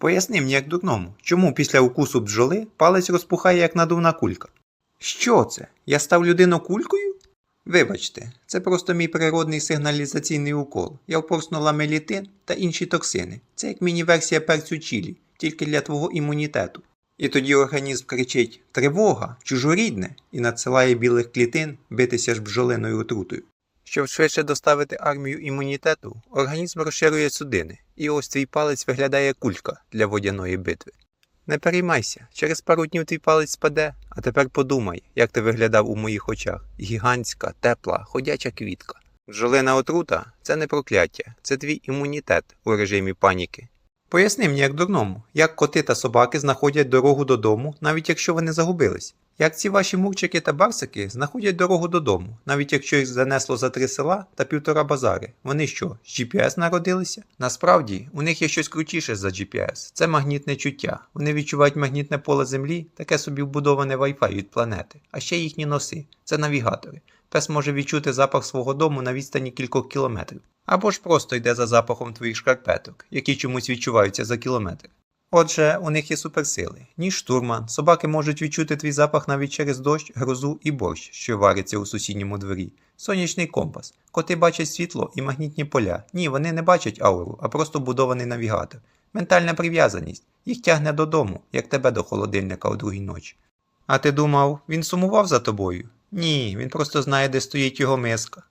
Поясни мені як дурному, чому після укусу бджоли палець розпухає як надувна кулька? Що це? Я став людину кулькою? Вибачте, це просто мій природний сигналізаційний укол. Я впорснула мелітин та інші токсини. Це як міні-версія перцю чілі, тільки для твого імунітету. І тоді організм кричить Тривога, чужорідне і надсилає білих клітин битися ж бджолиною отрутою. Щоб швидше доставити армію імунітету, організм розширює судини, і ось твій палець виглядає кулька для водяної битви. Не переймайся, через пару днів твій палець спаде, а тепер подумай, як ти виглядав у моїх очах. Гігантська, тепла, ходяча квітка. Бджолина отрута це не прокляття, це твій імунітет у режимі паніки. Поясни мені, як дурному, як коти та собаки знаходять дорогу додому, навіть якщо вони загубились. Як ці ваші мурчики та барсики знаходять дорогу додому, навіть якщо їх занесло за три села та півтора базари. Вони що, з GPS народилися? Насправді, у них є щось крутіше за GPS. Це магнітне чуття. Вони відчувають магнітне поле Землі, таке собі вбудоване Wi-Fi від планети, а ще їхні носи це навігатори. Пес може відчути запах свого дому на відстані кількох кілометрів. Або ж просто йде за запахом твоїх шкарпеток, які чомусь відчуваються за кілометр. Отже, у них є суперсили. Ніж штурман, собаки можуть відчути твій запах навіть через дощ, грозу і борщ, що вариться у сусідньому дворі. Сонячний компас. Коти бачать світло і магнітні поля. Ні, вони не бачать ауру, а просто будований навігатор. Ментальна прив'язаність. Їх тягне додому, як тебе до холодильника о другій ночі. А ти думав, він сумував за тобою? Ні, він просто знає, де стоїть його миска.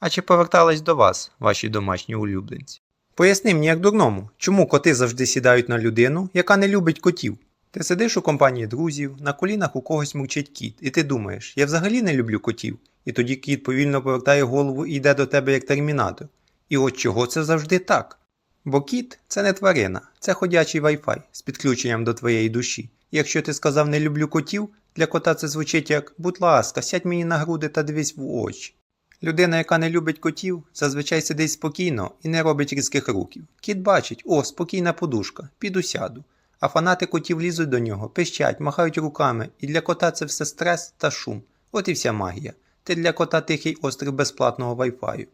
А чи повертались до вас, ваші домашні улюбленці? Поясни мені, як дурному, чому коти завжди сідають на людину, яка не любить котів? Ти сидиш у компанії друзів, на колінах у когось мурчить кіт, і ти думаєш, я взагалі не люблю котів. І тоді кіт повільно повертає голову і йде до тебе як термінатор. І от чого це завжди так? Бо кіт це не тварина, це ходячий Wi-Fi з підключенням до твоєї душі. І якщо ти сказав не люблю котів, для кота це звучить як будь ласка, сядь мені на груди та дивись в очі. Людина, яка не любить котів, зазвичай сидить спокійно і не робить різких руків. Кіт бачить, о, спокійна подушка, піду сяду. А фанати котів лізуть до нього, пищать, махають руками, і для кота це все стрес та шум. От і вся магія. Ти для кота тихий острів безплатного вайфаю.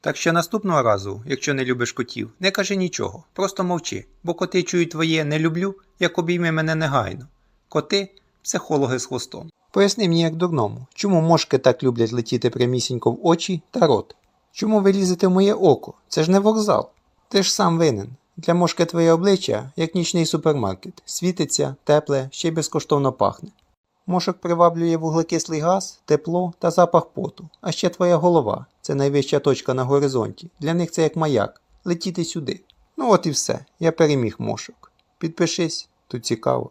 Так що наступного разу, якщо не любиш котів, не кажи нічого, просто мовчи, бо коти чують твоє не люблю, як обійми мене негайно. Коти психологи з хвостом. Поясни мені як дурному, чому мошки так люблять летіти прямісінько в очі та рот? Чому ви лізете в моє око? Це ж не вокзал. Ти ж сам винен. Для мошки твоє обличчя, як нічний супермаркет, світиться, тепле, ще й безкоштовно пахне. Мошок приваблює вуглекислий газ, тепло та запах поту, а ще твоя голова це найвища точка на горизонті. Для них це як маяк. Летіти сюди. Ну от і все. Я переміг мошок. Підпишись, тут цікаво.